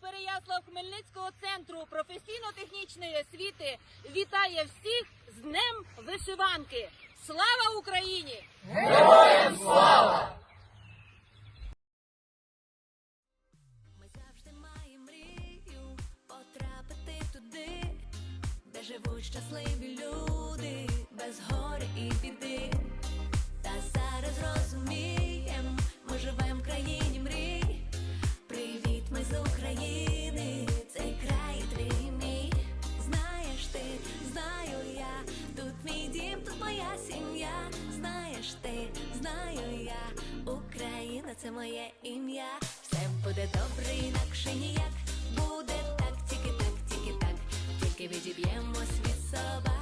Переяслав Хмельницького центру професійно-технічної освіти вітає всіх з Днем Вишиванки. Слава Україні! Героям слава! Ми завжди маємо мрію потрапити туди, де живуть щасливі люди, без горя і біди. Це моє ім'я. Все буде добре, інакше ніяк. Буде так, тільки так, тільки так, тільки відіб'ємо від собак.